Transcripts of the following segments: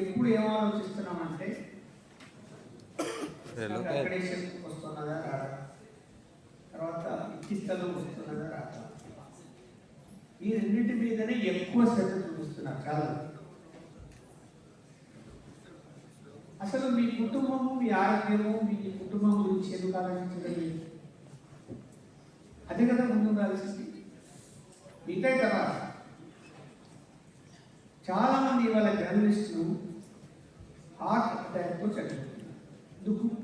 ఎప్పుడు ఏం ఆలోచిస్తున్నామంటే వెంకటేశ్వర వస్తున్నదా రాదా? తర్వాత ఇచ్చిస్తలు వస్తున్నదా రాదా? ఈ రెండింటి మీదనే ఎక్కువ శ్రద్ధ చూపిస్తున్నారు చాలా. అసలు మీ కుటుంబము మీ ఆరోగ్యము మీ కుటుంబం గురించి ఎందుకు ఆలోచించడం అదే కదా ముందు ఉండాల్సింది. మిగతా తర్వాత చాలా మంది ఇవాళ జర్నలిస్టులు హార్ట్ అటాక్తో చనిపోతున్నారు ఎందుకు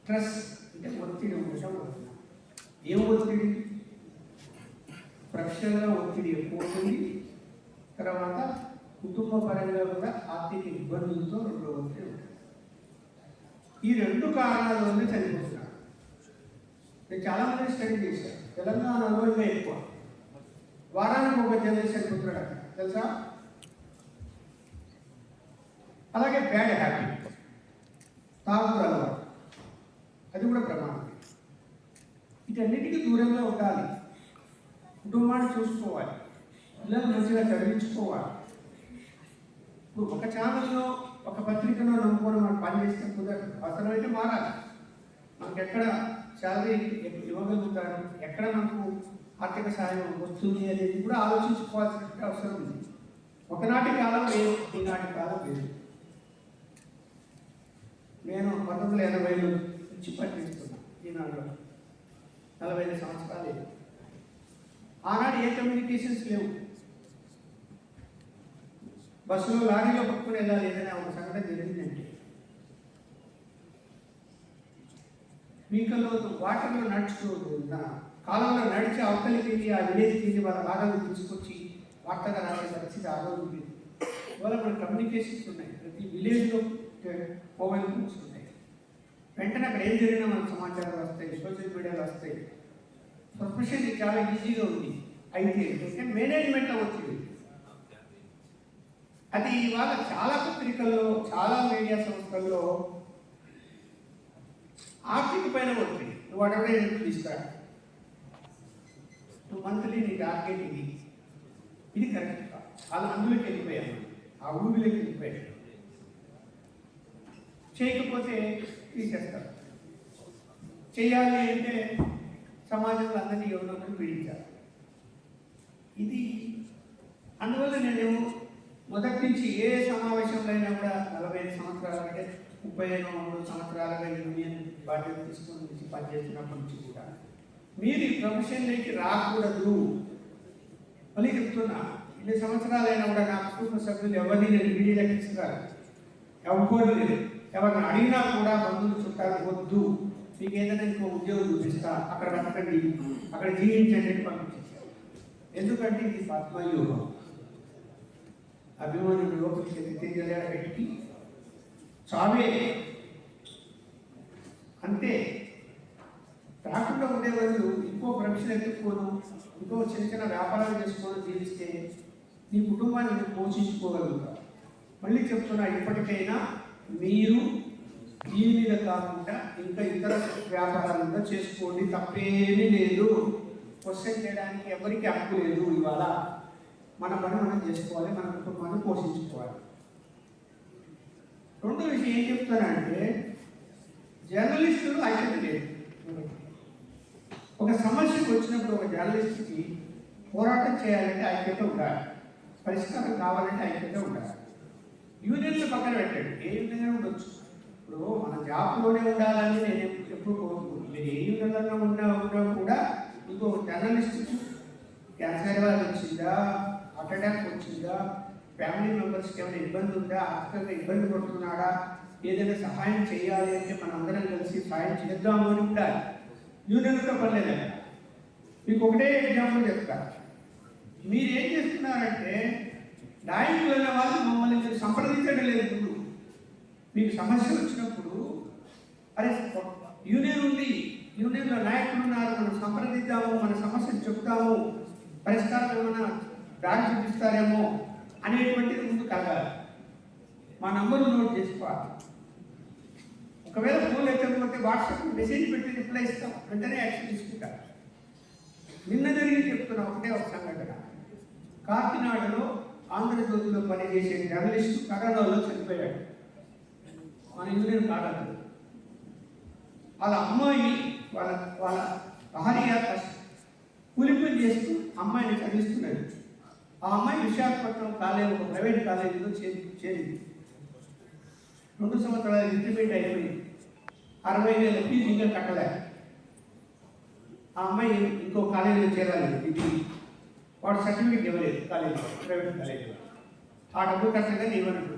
స్ట్రెస్ అంటే ఒత్తిడి ఉండటం వలన. ఏం ఒత్తిడి? ప్రొఫెషనల్గా ఒత్తిడి ఎక్కువ ఉంటుంది. తర్వాత కుటుంబ పరంగా కూడా ఆర్థిక ఇబ్బందులతో రెండు ఒత్తిడి ఉంటుంది. ఈ రెండు కారణాల వల్ల చనిపోతున్నారు. నేను చాలా మంది స్టడీ చేశాను. తెలంగాణలో ఇంకా ఎక్కువ. వారానికి ఒక జనరేషన్ చనిపోతున్నాడు తెలుసా? అలాగే బ్యాడ్ హ్యాబిట్ తాగుడు అలవాటు అది కూడా ప్రమాదం. వీటన్నిటికీ దూరంగా ఉండాలి. కుటుంబాన్ని చూసుకోవాలి. పిల్లలు మంచిగా చదివించుకోవాలి. ఇప్పుడు ఒక ఛానల్లో ఒక పత్రికలో నమ్ముకొని మనం పని చేస్తే కుదరదు. అవసరమైతే మారాలి. మనకి ఎక్కడ శాలరీ ఇవ్వగలుగుతారు? ఎక్కడ మనకు ఆర్థిక సహాయం వస్తుంది అనేది కూడా ఆలోచించుకోవాల్సిన అవసరం ఉంది. ఒకనాటి కాలం లేదు ఈనాటి కాలం లేదు నేను పంతొమ్మిది వందల ఎనభైలో నుంచి పనిచేస్తున్నాను ఈనాడు. నలభై ఐదు సంవత్సరాలు. ఆనాడు ఏ కమ్యూనికేషన్స్ లేవు. బస్సులో లారీలో పట్టుకుని వెళ్ళాలి ఏదైనా ఒక సంఘటన జరిగిందంటే. మీకల్లో వాటర్లో నడుచుకోదు కాలంలో నడిచి అవతలికి ఆ విలేజ్ వెళ్ళి వాళ్ళ బాధలు తీసుకొచ్చి వార్తగా రాసే పరిస్థితి ఆరోగ్యం ఇవాళ మన కమ్యూనికేషన్స్ ఉన్నాయి. ప్రతి విలేజ్లో మొబైల్ ఫోన్స్ ఉన్నాయి వెంటనే అక్కడ ఏం జరిగినా మనకు సమాచారాలు వస్తాయి సోషల్ మీడియాలో వస్తాయి. ప్రొఫెషన్ చాలా ఈజీగా ఉంది అయితే అంటే. మేనేజ్మెంట్లో వచ్చింది. అది ఇవాళ చాలా పత్రికల్లో చాలా మీడియా సంస్థల్లో ఆర్థిక పైన ఒత్తిడి. నువ్వు అడగడే తీస్తాడు నువ్వు మంత్లీ నీ టార్గెట్ ఇది. ఇది కరెక్ట్ కాదు అలా అందులోకి వెళ్ళిపోయాను ఆ ఊబిలోకి వెళ్ళిపోయాడు చేయకపోతే తీసేస్తారు. చేయాలి అంటే సమాజంలో అందరినీ ఎవరినొకరు పీడించాలి. ఇది అందువల్ల నేను మొదటి నుంచి ఏ సమావేశంలో అయినా కూడా నలభై ఐదు సంవత్సరాలు అంటే ముప్పై ఐదు మూడు సంవత్సరాలుగా యూనియన్ బాధ్యత తీసుకుని నుంచి పనిచేస్తున్నప్పటి నుంచి కూడా మీరు ఈ ప్రొఫెషన్లోకి రాకూడదు. మళ్ళీ చెప్తున్నా ఇన్ని సంవత్సరాలైనా కూడా నా కుటుంబ సభ్యులు ఎవరిని నేను మీడియాకి తీసుకురాను ఎవరు లేదు ఎవరిని అడిగినా కూడా బంధువులు చుట్టాలు వద్దు. మీకు ఏదైనా ఇంకో ఉద్యోగం చూపిస్తా అక్కడ బతకండి అక్కడ జీవించండి అని పంపించేసారు ఎందుకంటే ఇది పద్మయోగం అభిమానులు లోపలికి ఎత్తిగల పెట్టి చావే. అంతే. రాకుండా ఉండేవాళ్ళు ఇంకో ప్రొఫెషన్ ఎత్తుకోను ఇంకో చిన్న చిన్న వ్యాపారాలు చేసుకొని జీవిస్తే నీ కుటుంబాన్ని నువ్వు పోషించుకోగలుగుతావు. మళ్ళీ చెప్తున్నా ఇప్పటికైనా మీరు దీని మీద కాకుండా ఇంకా ఇతర వ్యాపారాలు కూడా చేసుకోండి. తప్పేమీ లేదు. క్వశ్చన్ చేయడానికి ఎవరికి హక్కు లేదు ఇవాళ. మన పని మనం చేసుకోవాలి మన కుటుంబాన్ని పోషించుకోవాలి. రెండో విషయం ఏం చెప్తానంటే జర్నలిస్టులు ఐక్యత లేదు ఒక సమస్యకు వచ్చినప్పుడు ఒక జర్నలిస్ట్కి పోరాటం చేయాలంటే ఐక్యత ఉండాలి. పరిష్కారం కావాలంటే ఐక్యత ఉండాలి. యూనియన్లు పక్కన పెట్టండి. ఏ యూనియన్ ఉండొచ్చు. ఇప్పుడు మన జాబ్లోనే ఉండాలని నేను ఎప్పుడు- కోరుకుంటున్నాను కోరుకోను. మీరు ఏ యూనియన్లో ఉన్నా ఉన్నా కూడా ఇంకో జర్నలిస్ట్ క్యాన్సర్ వ్యాధి వచ్చిందా? హార్ట్ అటాక్ వచ్చిందా? ఫ్యామిలీ మెంబర్స్కి ఏమైనా ఇబ్బంది ఉందా? ఆర్థికంగా ఇబ్బంది పడుతున్నాడా? ఏదైనా సహాయం చేయాలి అంటే మనం అందరం కలిసి సహాయం చేద్దాము అని ఉండాలి యూనియన్తో పర్లేదు. మీకు ఒకటే ఎగ్జాంపుల్ చెప్తా. మీరు ఏం చేస్తున్నారంటే నాయకులు వెళ్ళిన వాళ్ళు మమ్మల్ని సంప్రదించడం లేదు ఇప్పుడు మీకు సమస్య వచ్చినప్పుడు అరే యూనియన్ ఉంది యూనియన్లో నాయకులు ఉన్నారు మనం సంప్రదిద్దాము మన సమస్యను చెప్తాము పరిష్కారం ఏమైనా దారి చూపిస్తారేమో అనేటువంటిది ముందు కలగాలి. మా నంబర్ నోట్ చేసుకోవాలి. ఒకవేళ ఫోన్ ఎత్తకపోతే వాట్సాప్ మెసేజ్ పెట్టి రిప్లై ఇస్తాం వెంటనే యాక్షన్ తీసుకుంటాం. నిన్న జరిగి చెప్తున్నా ఒకటే ఒక సంఘటన. కాకినాడలో ఆంధ్రజ్యోతిలో పనిచేసే జర్నలిస్ట్ కరోనాలో చనిపోయాడు. మన ఇంజనీర్ కాదు వాళ్ళ అమ్మాయి వాళ్ళ వాళ్ళ భార్య కష్ట- చేస్తూ అమ్మాయిని చదివిస్తున్నది. ఆ అమ్మాయి విశాఖపట్నం కాలేజ్ ఒక ప్రైవేట్ కాలేజీలో చేరి చేరింది. రెండు సంవత్సరాల ఇంటర్మీడియట్ అయిపోయింది. అరవై వేల ఫీజు ఇంకా కట్టలే. ఆ అమ్మాయి ఇంకో కాలేజీలో చేరాలి డిగ్రీ. వాడు సర్టిఫికేట్ ఇవ్వలేదు కాలేజీ ప్రైవేట్ కాలేజీలో. ఆ డబ్బు కట్టగా ఇవ్వనట్టు